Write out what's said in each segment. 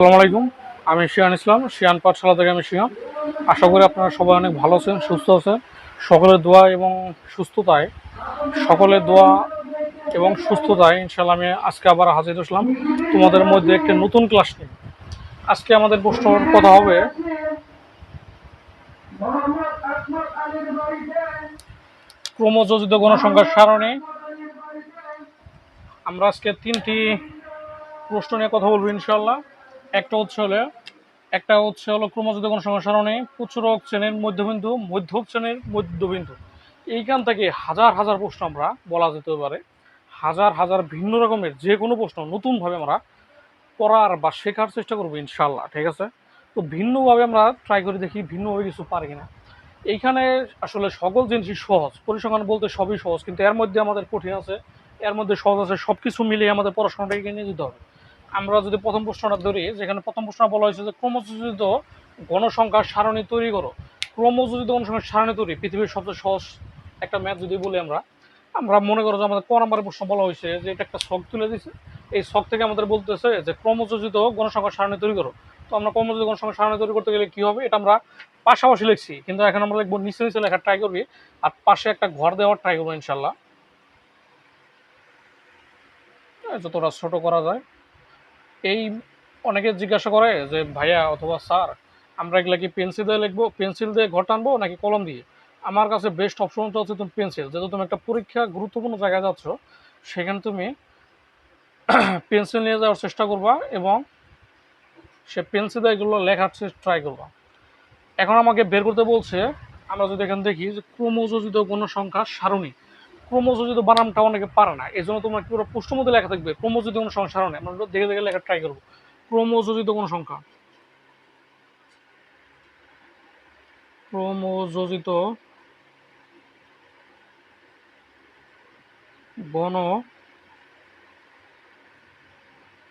আসসালামু আলাইকুম। আমি শিয়ান ইসলাম, শিয়ান পাঠশালা থেকে আমি শিয়ান আশা করি আপনারা সবাই অনেক ভালো আছেন, সুস্থ আছেন। সকলের দোয়া এবং সুস্থতায়, সকলের দোয়া এবং সুস্থতায় ইনশাল্লাহ আমি আজকে আবার হাজির হলাম তোমাদের মধ্যে একটি নতুন ক্লাস নিয়ে। আজকে আমাদের প্রশ্নর কথা হবে, ক্রমযোজিত গণসংখ্যার সারণী। আমরা আজকে তিনটি প্রশ্ন নিয়ে কথা বলব ইনশাল্লাহ একটা হচ্ছে হলে, একটা হচ্ছে হলো ক্রমযোজিত গণসংখ্যার সারণী প্রচুরক শ্রেণির মধ্যবিন্দু মধ্যক শ্রেণির মধ্যবিন্দু। এইখান থেকে হাজার হাজার প্রশ্ন আমরা বলা যেতে পারে। হাজার হাজার ভিন্ন রকমের যে কোনো প্রশ্ন নতুনভাবে আমরা পড়ার বা শেখার চেষ্টা করব ইনশাল্লাহ ঠিক আছে? তো ভিন্নভাবে আমরা ট্রাই করে দেখি ভিন্নভাবে কিছু পারি কিনা। এইখানে আসলে সকল জিনিসই সহজ, পরিসংখ্যান বলতে সবই সহজ, কিন্তু এর মধ্যে আমাদের কঠিন আছে, এর মধ্যে সহজ আছে সব কিছু মিলিয়ে আমাদের পড়াশোনাটা এগিয়ে নিয়ে যেতে হবে। আমরা যদি প্রথম প্রশ্নটা ধরি, যেখানে প্রথম প্রশ্ন বলা হয়েছে যে ক্রমযোজিত গণসংখ্যার সারণী তৈরি করো। ক্রমযোজিত গণসংখ্যার সারণী তৈরি, পৃথিবীর সবচেয়ে সহজ একটা ম্যাথ যদি বলি আমরা আমরা মনে করো যে আমাদের ক নম্বরের প্রশ্ন বলা হয়েছে যে এটা একটা শখ তুলে দিছে। এই শখ থেকে আমাদের বলতেছে যে ক্রমযোজিত গণসংখ্যার সারণী তৈরি করো। তো আমরা ক্রমযোজিত গণসংখ্যার সারণী তৈরি করতে গেলে কী হবে? এটা আমরা পাশাপাশি লিখছি, কিন্তু এখন আমরা লিখব নিচে নিচে লেখার ট্রাই করবি, আর পাশে একটা ঘর দেওয়ার ট্রাই করব ইনশাল্লাহ। যতটা ছোট করা যায়। এই অনেকে জিজ্ঞাসা করে যে, ভাইয়া অথবা স্যার, আমরা এগুলা কি পেন্সিল দিয়ে লিখব? পেন্সিল দিয়ে ঘর টানবো নাকি কলম দিয়ে? আমার কাছে বেস্ট অপশনটা হচ্ছে তুমি পেন্সিল। যেহেতু তুমি একটা পরীক্ষা গুরুত্বপূর্ণ জায়গায় যাচ্ছ, সেখানে তুমি পেন্সিল নিয়ে যাওয়ার চেষ্টা করবা এবং সে পেন্সিল দিয়ে এগুলো লেখার ট্রাই করবা। এখন আমাকে বের করতে বলছে, আমরা যদি এখানে দেখি যে ক্রমযোজিত কোনো সংখ্যা সারণী। ক্রমযোজিত বানামটা অনেকে পারে না এই জন্য তোমরা কি প্রশ্ন মধ্যে লেখা থাকবে? ক্রমযোজিত কোনো সংখ্যা সারণী আমরা দেখে দেখে লেখা ট্রাই করব। ক্রমযোজিত কোনো সংখ্যা? ক্রমযোজিত গণ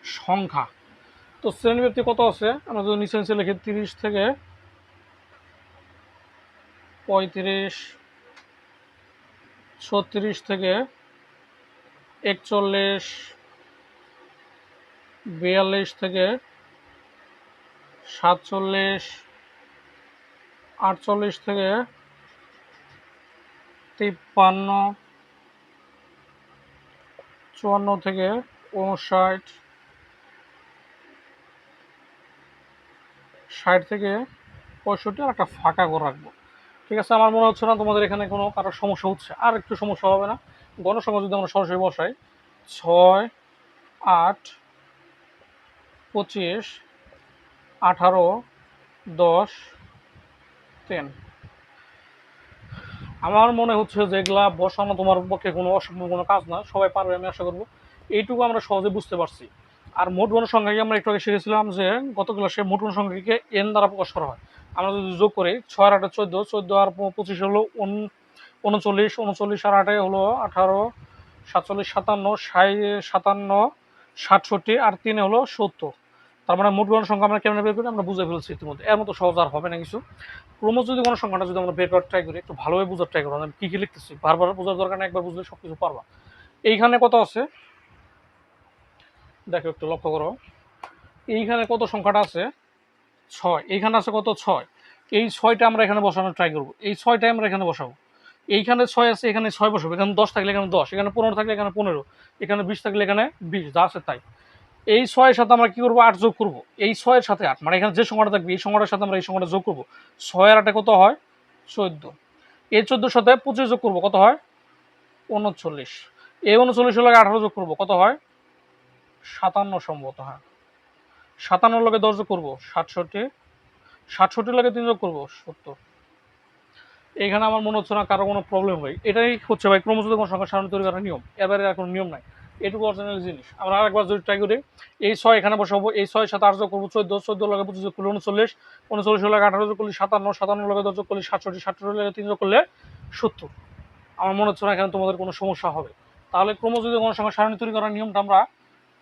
সংখ্যা। তো শ্রেণীব্যক্তি কত আছে? আমরা যদি নিচে নিচে লিখি তিরিশ থেকে পঁয়ত্রিশ ছত্রিশ থেকে একচল্লিশ, বিয়াল্লিশ থেকে সাতচল্লিশ, আটচল্লিশ থেকে তিপ্পান্ন, চুয়ান্ন থেকে উনষাট ষাট থেকে পঁয়ষট্টি। আর একটা ফাঁকা করে রাখব। ঠিক আছে, আমার মনে হচ্ছে না তোমাদের এখানে কোনো কারোর সমস্যা হচ্ছে। আর একটু সমস্যা হবে না। গণসংখ্যা যদি আমরা সরাসরি বসাই, ছয়, আট, পঁচিশ, আঠারো, দশ তিন আমার মনে হচ্ছে যে এগুলা বসানো তোমার পক্ষে কোনো অসম্ভব কোনো কাজ না। সবাই পারবে, আমি আশা করব। এইটুকু আমরা সহজে বুঝতে পারছি। আর মোট গণসংখ্যাকে আমরা একটু আগে শিখেছিলাম যে গত ক্লাসে মোট গণসংখ্যাকে এন দ্বারা প্রকাশ করা হয়। আমরা যদি যোগ করি, ছয় আটে চোদ্দ চোদ্দ আর পঁচিশ হলো উন উনচল্লিশ উনচল্লিশ আর আটে হলো আঠারো, সাতচল্লিশ, সাতান্ন ষাট সাতান্ন সাতষট্টি আর তিনে হলো সত্তর। তার মানে মোট গণ সংখ্যা আমরা কেমন বের করি? আমরা বুঝে ফেলছি ইতিমধ্যে। এর মতো সহজ আর হবে না কিছু। ক্রমশ যদি গণসংখ্যাটা যদি আমরা বের করার ট্রাই করি, একটু ভালোভাবে বোঝার ট্রাই করব আমি কী কী লিখতেছি? বারবার বোঝার দরকার না একবার বুঝলে সব কিছু পারবা। এইখানে কত আছে? দেখো, একটু লক্ষ্য করো। এইখানে কত সংখ্যাটা আছে? ছয়, এইখানে আছে কত ছয়? এই ছয়টা আমরা এখানে বসানোর ট্রাই করব। এই ছয়টা আমরা এখানে বসাবো। এইখানে ছয় আছে, এখানে ছয় বসাবো। এখানে দশ থাকলে এখানে দশ, এখানে পনেরো থাকলে এখানে পনেরো, এখানে বিশ থাকলে এখানে বিশ, যা আছে তাই। এই ছয়ের সাথে আমরা কী করব? আট যোগ করব। এই ছয়ের সাথে আট মানে এখানে যে সংখ্যাটা থাকবে, এই সংখ্যাটার সাথে আমরা এই সংখ্যাটা যোগ করব। ছয়ের আটে কত হয়? চোদ্দ। এই চোদ্দোর সাথে পঁচিশ যোগ করব, কত হয়? উনচল্লিশ। এই উনচল্লিশ লাগে আঠারো যোগ করব, কত হয়? সাতান্ন সম্ভবত হ্যাঁ। সাতান্ন লগে দশ যোগ করব, সাতষট্টি সাতষট্টি লাগে তিন যোগ করব, সত্তর। এখানে আমার মনে হচ্ছে না কারও কোনো প্রবলেম হয়। এটাই হচ্ছে ভাই ক্রমযোজিত কোনো সংখ্যা সারণী তৈরি করার নিয়ম। এবারে আর কোনো নিয়ম নাই। এটুকু অরিজিনাল জিনিস। আমরা আরেকবার যদি ট্রাই করি, এই ছয় এখানে বসাবো, এই ছয় সাথে আট যোগ করব, চোদ্দ চোদ্দ লগে পঁচিশ যোগ করলে উনচল্লিশ উনচল্লিশ লগে আঠারো যোগ করলে সাতান্ন সাতান্ন লগে দশ যোগ করলে সাতষট্টি সাতষট্টি লগে তিন যোগ করলে সত্তর। আমার মনে হচ্ছে না এখানে তোমাদের কোনো সমস্যা হবে। তাহলে ক্রমযোজিত কোনো সংখ্যা সারণী তৈরি করার নিয়মটা আমরা,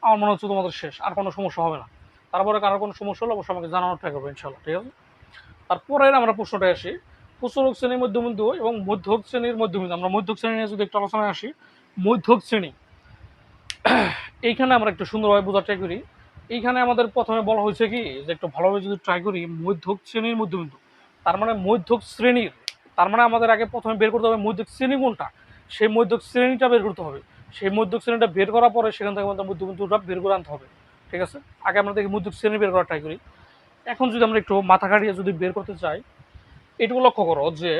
আমার মনে হচ্ছে তোমাদের শেষ, আর কোনো সমস্যা হবে না। তারপরে কারও কোনো সমস্যা হলে অবশ্যই আমাকে জানানোর ট্রাই করব ইনশাল্লাহ ঠিক আছে? তারপরে আমরা প্রশ্নটা আসি। প্রচুরক শ্রেণির মধ্যবিন্দু এবং মধ্যক শ্রেণির মধ্যবিন্দু। আমরা মধ্যক শ্রেণি নিয়ে যদি একটু আলোচনায় আসি, মধ্যক শ্রেণি। এইখানে আমরা একটু সুন্দরভাবে বোঝার ট্রাই করি। এইখানে আমাদের প্রথমে বলা হয়েছে কি, যে একটু ভালোভাবে যদি ট্রাই করি, মধ্যক শ্রেণির মধ্যবিন্দু। তার মানে মধ্যক শ্রেণির, তার মানে আমাদের আগে প্রথমে বের করতে হবে মধ্যক শ্রেণি কোনটা? সেই মধ্যক শ্রেণীটা বের করতে হবে। সেই মধ্যক শ্রেণীটা বের করার পরে সেখান থেকে আমাদের মধ্যবিন্দুটা বের করে আনতে হবে। ঠিক আছে? আগে আমরা দেখি মধ্যক শ্রেণি বের করা ট্রাই করি। এখন যদি আমরা একটু মাথা খাটিয়ে যদি বের করতে চাই, এটুকু লক্ষ্য করো যে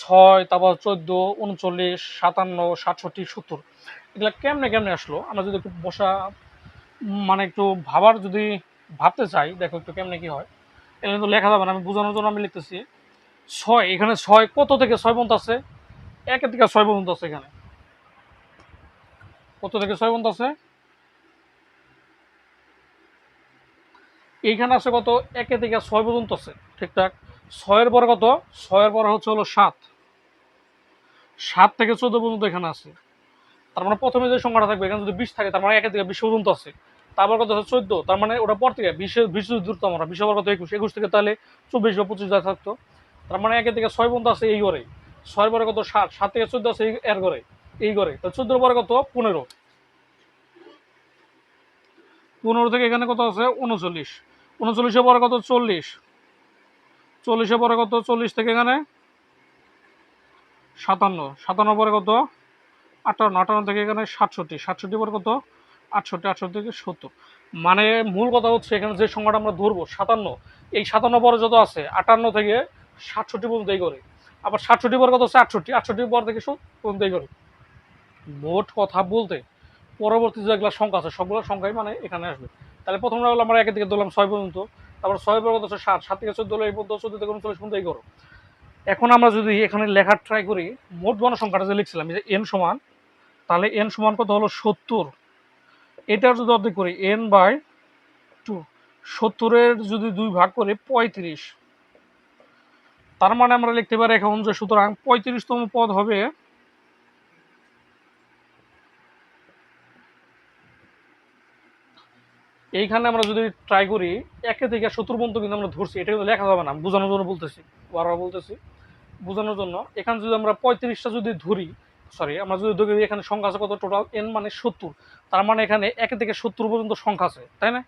ছয়, তারপর চোদ্দ, উনচল্লিশ, সাতান্ন, সাতষট্টি, সত্তর, এগুলা কেমনে কেমনে আসলো? আমরা যদি একটু বসা মানে একটু ভাবার যদি ভাবতে চাই, দেখো একটু কেমনে কি হয়। এগুলো কিন্তু লেখা যাবে না, আমি বোঝানোর জন্য আমি লিখতেছি। ছয়, এখানে ছয় কত থেকে ছয় পর্যন্ত আছে? একের থেকে ছয় পর্যন্ত আছে এখানে। কত থেকে ছয় পর্যন্ত আছে? এইখানে আছে কত? একে থেকে ছয় পর্যন্ত আছে ঠিকঠাক ছয়ের পরে কত? ছয়ের পরে হচ্ছে হলো সাত। সাত থেকে চোদ্দ পর্যন্ত এখানে আছে। তার মানে প্রথমে যে সংখ্যাটা থাকবে, এখানে যদি বিশ থাকে, তার মানে একে থেকে বিশ পর্যন্ত আছে। তারপর কত হচ্ছে? চোদ্দ। তার মানে ওটা পর থেকে বিশে বিশ দূরত্ব আমরা বিশ আবার কত একুশ। একুশ থেকে তাহলে চব্বিশ বা পঁচিশ যা থাকতো। তার মানে একে থেকে ছয় পর্যন্ত আছে এই ঘরে। ছয়ের পরে কত? সাত। সাত থেকে চোদ্দ আছে এর ঘরে, এই ঘরে। তো চোদ্দোর পরে কত? পনেরো। পনেরো থেকে এখানে কত আছে? উনচল্লিশ। উনচল্লিশের পরে কত? চল্লিশ। চল্লিশে পরে কত? চল্লিশ থেকে এখানে সাতান্ন। সাতান্ন পরে কত? আটান্ন। আটান্ন থেকে এখানে সাতষট্টি। সাতষট্টি পরে কত? আটষট্টি। আটষট্টি থেকে সত্তর। মানে মূল কথা হচ্ছে এখানে যে সংখ্যাটা আমরা ধরবো, সাতান্ন। এই সাতান্ন পরে যত আছে, আটান্ন থেকে সাতষট্টি পর্যন্ত এই করে। আবার সাতষট্টি পরে কত আছে আটষট্টি। আটষট্টি পর থেকে পর্যন্ত এই করে। মোট কথা বলতে, পরবর্তী যেগুলো সংখ্যা আছে, সবগুলো সংখ্যাই মানে এখানে আসবে। তাহলে প্রথমটা হলো আমরা একে থেকে ধরলাম ছয় পর্যন্ত। তারপর ছয় পর্যন্ত হচ্ছে সাত সাত থেকে চোদ্দ এই পর্যন্ত চোদ্দ থেকে উনচল্লিশ পর্যন্ত এই করো। এখন আমরা যদি এখানে লেখার ট্রাই করি, মোট গণ সংখ্যাটা যে লিখছিলাম যে এন সমান, তাহলে এন সমান কত হলো? সত্তর। এটার যদি অর্ধেক করি এন বাই টু সত্তরের যদি দুই ভাগ করে, পঁয়ত্রিশ। তার মানে আমরা লিখতে পারি এখন যে সুতরাং পঁয়ত্রিশতম পদ হবে এইখানে আমরা যদি ট্রাই করি, একে থেকে সত্তর পর্যন্ত কিন্তু আমরা ধরছি। এটা কিন্তু লেখা যাবে না বোঝানোর জন্য বলতেছি, বারবার বলতেছি, বোঝানোর জন্য। এখানে যদি আমরা পঁয়ত্রিশটা যদি ধরি সরি আমরা যদি ধরি এখানে সংখ্যা আছে কত? টোটাল এন মানে সত্তর তার মানে এখানে একে থেকে সত্তর পর্যন্ত সংখ্যা আছে, তাই না?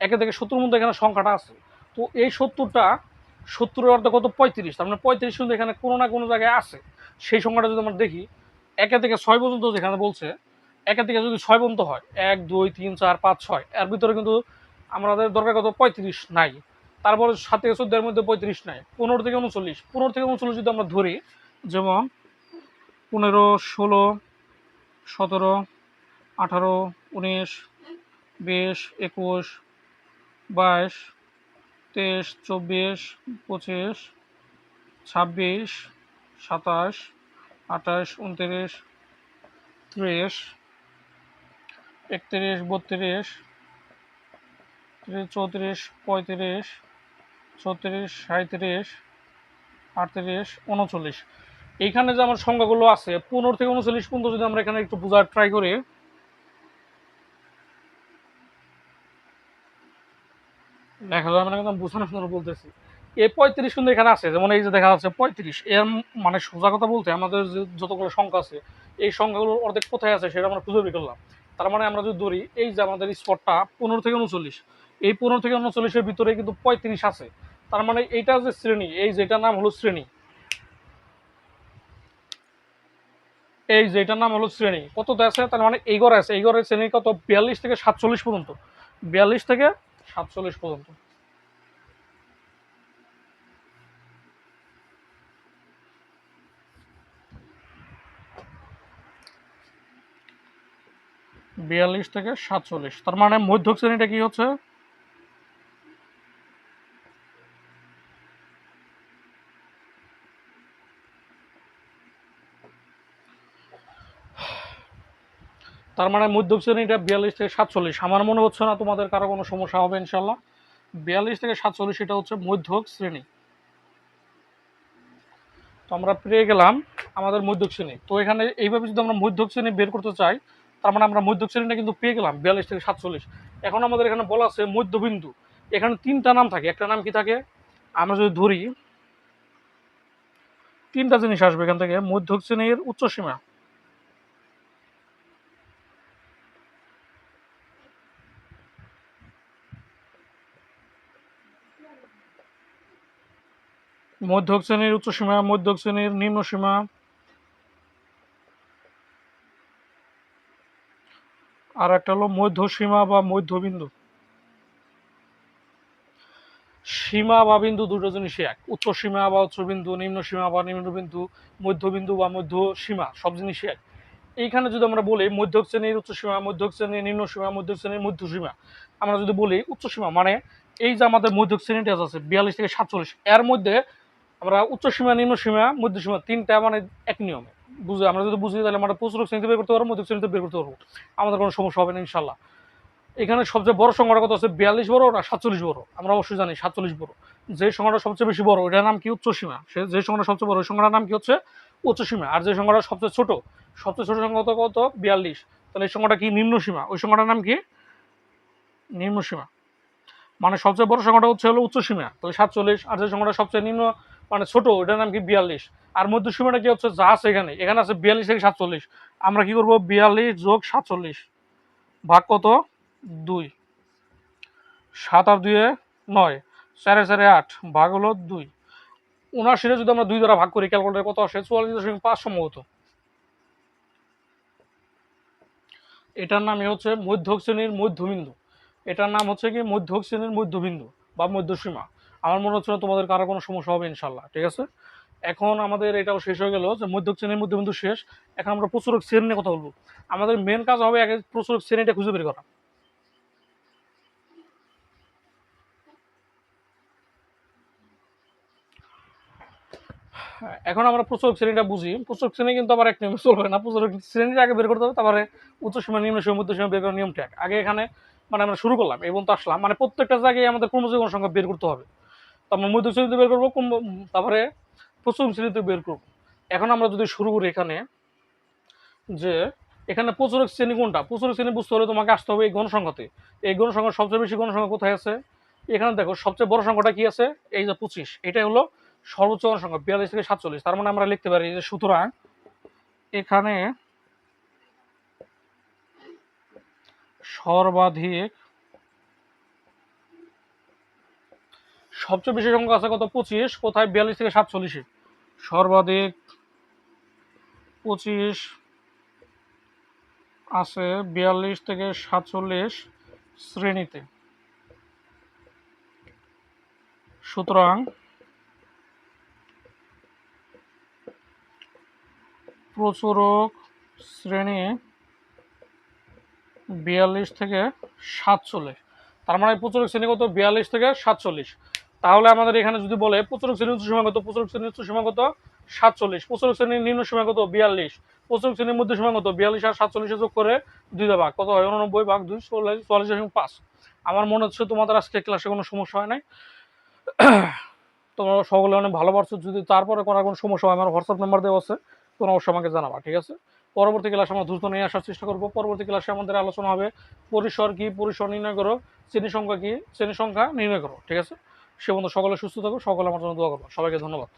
একে থেকে সত্তর পর্যন্ত এখানে সংখ্যাটা আছে। তো এই সত্তরটা সত্তরের অর্ধ কত? পঁয়ত্রিশ। তার মানে পঁয়ত্রিশ কিন্তু এখানে কোনো না কোনো জায়গায় আছে। সেই সংখ্যাটা যদি আমরা দেখি, একে থেকে ছয় পর্যন্ত যেখানে বলছে একে থেকে যদি ছয় পর্যন্ত হয়, এক, দুই, তিন, চার, পাঁচ, ছয়, এর ভিতরে কিন্তু আমাদের দরকার কত? পঁয়ত্রিশ নাই। তারপরে সাত থেকে চোদ্দের মধ্যে পঁয়ত্রিশ নাই, পনেরো থেকে উনচল্লিশ। পনেরো থেকে উনচল্লিশ যদি আমরা ধরি, যেমন পনেরো, ষোলো, সতেরো, আঠারো, উনিশ, বিশ, একুশ, বাইশ, তেইশ, চব্বিশ, পঁচিশ, ছাব্বিশ, সাতাশ, আঠাশ, উনত্রিশ, ত্রিশ একত্রিশ, বত্রিশ, চৌত্রিশ, পঁয়ত্রিশ, ছত্রিশ সাঁত্রিশ আটত্রিশ, উনচল্লিশ। এইখানে যে আমার সংখ্যাগুলো আছে, পনেরো থেকে উনচল্লিশ পর্যন্ত যদি আমরা এখানে একটু বোঝার ট্রাই করি, দেখা যাবে না কিন্তু আমি বোঝানোর জন্য বলতেছি। এই পঁয়ত্রিশ কিন্তু এখানে আছে, যেমন এই যে দেখা যাচ্ছে পঁয়ত্রিশ, এর মানে সোজা কথা বলতে আমাদের যে যতগুলো সংখ্যা আছে, এই সংখ্যাগুলোর অর্ধেক কোথায় আছে সেটা আমরা খুঁজে বের করলাম। তার মানে আমরা যদি ধরি, এই যে আমাদের স্পটটা পনেরো থেকে উনচল্লিশ, এই পনেরো থেকে উনচল্লিশের ভিতরে কিন্তু পঁয়ত্রিশ আছে। তার মানে এইটা যে শ্রেণি, এই যেটা নাম হলো শ্রেণি। এই যেটার নাম হলো শ্রেণি। কততে আছে? তার মানে এই ঘরে আছে। এই ঘরের শ্রেণি কত? বিয়াল্লিশ থেকে সাতচল্লিশ পর্যন্ত। বিয়াল্লিশ থেকে সাতচল্লিশ পর্যন্ত। বিয়াল্লিশ থেকে সাতচল্লিশ। তার মানে মধ্যক শ্রেণীটা কি হচ্ছে? তার মানে মধ্যক শ্রেণীটা বিয়াল্লিশ থেকে সাতচল্লিশ। আমার মনে হচ্ছে না তোমাদের কারও কোনো সমস্যা হবে ইনশাল্লাহ বিয়াল্লিশ থেকে সাতচল্লিশ, এটা হচ্ছে মধ্যক শ্রেণি। তো আমরা পেয়ে গেলাম আমাদের মধ্যক শ্রেণি। তো এখানে এইভাবে যদি আমরা মধ্যক শ্রেণি বের করতে চাই তার মানে আমরা মধ্যক শ্রেণীটা কিন্তু পেয়ে গেলাম, বিয়াল্লিশ থেকে সাতচল্লিশ। এখন আমাদের এখানে বলা আছে মধ্যবিন্দু। এখানে তিনটা নাম থাকে, একটা নাম কি থাকে? আমরা যদি ধরি, তিনটা জিনিস আসবে এখান থেকে, মধ্যক শ্রেণির উচ্চসীমা মধ্যক শ্রেণির উচ্চসীমা মধ্যক শ্রেণির নিম্নসীমা আর একটা হলো মধ্য সীমা বা মধ্যবিন্দু। সীমা বা বিন্দু দুটো জিনিসই এক। উচ্চ সীমা বা উচ্চ বিন্দু নিম্ন সীমা বা নিম্ন বিন্দু মধ্যবিন্দু বা মধ্য সীমা সব জিনিসই এক। এইখানে যদি আমরা বলি মধ্যক শ্রেণির উচ্চ সীমা মধ্যক শ্রেণির নিম্ন সীমা মধ্যক শ্রেণির মধ্য সীমা আমরা যদি বলি উচ্চ সীমা মানে এই যে আমাদের মধ্যক শ্রেণীটা আছে, বিয়াল্লিশ থেকে সাতচল্লিশ, এর মধ্যে আমরা উচ্চ সীমা নিম্ন সীমা মধ্য সীমা তিনটা মানে এক নিয়মে। বুঝে, আমরা যদি বুঝি, তাহলে আমরা প্রচুর শ্রেণীতে বের করতে পারব মধ্যক শ্রেণীতে বের করতে পারব। আমাদের কোনো সমস্যা হবে না ইনশাল্লাহ এখানে সবচেয়ে বড় সংখ্যাটা কত আছে বিয়াল্লিশ বড় না সাতচল্লিশ বড়? আমরা অবশ্যই জানি সাতচল্লিশ বড়। যে সংখ্যাটা সবচেয়ে বেশি বড় ওটার নাম কি উচ্চ সীমা? সে যে সংখ্যাটা সবচেয়ে বড়, ওই সংখ্যাটার নাম কি হচ্ছে উচ্চ সীমা। আর যে সংখ্যাটা সবচেয়ে ছোট সবচেয়ে ছোট সংখ্যা কত? বিয়াল্লিশ। তাহলে এই সংখ্যাটা কি নিম্ন সীমা? ওই সংখ্যাটার নাম কি? নিম্ন সীমা। মানে সবচেয়ে বড় সংখ্যাটা হচ্ছে হলো উচ্চ সীমা। তাহলে সাতচল্লিশ, আর যে সংখ্যাটা সবচেয়ে নিম্ন মানে ছোট ওটার নাম কি বিয়াল্লিশ? আর মধ্য সীমাটা কি হচ্ছে যা আছে এখানে? এখানে আছে বিয়াল্লিশ থেকে সাতচল্লিশ। আমরা কি করব? বিয়াল্লিশ যোগ সাতচল্লিশ। ভাগ কত? দুই। সাত আর দুয়ে নয়। চারে চারে আট। ভাগ হলো দুই। উনআশিটা যদি আমরা দুই দ্বারা ভাগ করি, ক্যালকুলেটার কত আসে? চুয়াল্লিশ দশমিক পাঁচ সম্ভবত। এটার নামই হচ্ছে মধ্যক শ্রেণির মধ্যবিন্দু। এটার নাম হচ্ছে কি? মধ্যক শ্রেণির মধ্যবিন্দু বা মধ্যসীমা। আমার মনে হচ্ছে না তোমাদের কারও কোনো সমস্যা হবে ইনশাল্লাহ ঠিক আছে? এখন আমাদের এটাও শেষ হয়ে গেল যে মধ্যক শ্রেণির মধ্যবিন্দু শেষ। এখন আমরা প্রচুরক শ্রেণি নিয়ে কথা বলব। আমাদের মেন কাজ হবে আগে প্রচুরক শ্রেণীটা খুঁজে বের করা। এখন আমরা প্রচুরক শ্রেণীটা বুঝি। প্রচুরক শ্রেণি কিন্তু আবার এক নিয়মে চলবে না। প্রচুরক শ্রেণীটা আগে বের করতে হবে, তারপরে উচ্চ সীমা নিম্ন সীমা মধ্য সীমা বের করার নিয়মটা। আগে এখানে মানে আমরা শুরু করলাম এবং তো আসলাম। মানে প্রত্যেকটা জায়গায় আমাদের ক্রমযোগন সংখ্যা বের করতে হবে। তো আমরা মধ্য শ্রেণীতে বের করব তারপরে প্রচুর শ্রেণীতে বের করব। এখন আমরা যদি শুরু করি এখানে, যে এখানে প্রচুরক শ্রেণি কোনটা? প্রচুরক শ্রেণি বুঝতে হলে তোমাকে আসতে হবে এই গণসংখ্যাতে। এই গণসংখ্যার সবচেয়ে বেশি গণসংখ্যা কোথায় আছে? এখানে দেখো, সবচেয়ে বড় সংখ্যাটা কি আছে? এই যে পঁচিশ। এটাই হলো সর্বোচ্চ গণসংখ্যা, বিয়াল্লিশ থেকে সাতচল্লিশ। তার মানে আমরা লিখতে পারি যে সুতরাং এখানে সর্বাধিক সবচেয়ে বেশি সংখ্যা আছে কত? পঁচিশ, কোথায়? বিয়াল্লিশ থেকে সাতচল্লিশে। সর্বাধিক পঁচিশ আছে বিয়াল্লিশ থেকে সাতচল্লিশ শ্রেণীতে। সুতরাং প্রচুরক শ্রেণি বিয়াল্লিশ থেকে সাতচল্লিশ। তার মানে প্রচুরক শ্রেণি কত? বিয়াল্লিশ থেকে সাতচল্লিশ। তাহলে আমাদের এখানে যদি বলে প্রচুরক শ্রেণির উচ্চ সীমাগত, প্রচুরক শ্রেণির উচ্চ সীমাগত সাতচল্লিশ, প্রচুরক শ্রেণির নিম্ন সীমাগত বিয়াল্লিশ, প্রচুরক শ্রেণির মধ্যে সীমাগত বিয়াল্লিশ আর সাতচল্লিশে যোগ করে দুই ভাগ, কত হয়? উননব্বই ভাগ দুই চল্লিশ দশমিক পাঁচ। আমার মনে হচ্ছে তোমাদের আজকে ক্লাসে কোনো সমস্যা হয় নাই। তোমরা সকলে অনেক ভালো পারছ, যদি তারপরে করার কোনো সমস্যা হয়, আমার হোয়াটসঅ্যাপ নাম্বার দেওয়া আছে তোমরা অবশ্যই আমাকে জানাবা, ঠিক আছে? পরবর্তী ক্লাসে আমরা দ্রুত নিয়ে আসার চেষ্টা করব। পরবর্তী ক্লাসে আমাদের আলোচনা হবে, পরিসর কি, পরিসর নির্ণয় করো, শ্রেণি সংখ্যা কি, শ্রেণি সংখ্যা নির্ণয় করো, ঠিক আছে? সে বন্ধু সকলে সুস্থ থাকো সকলে আমার জন্য দোয়া করব সবাইকে ধন্যবাদ।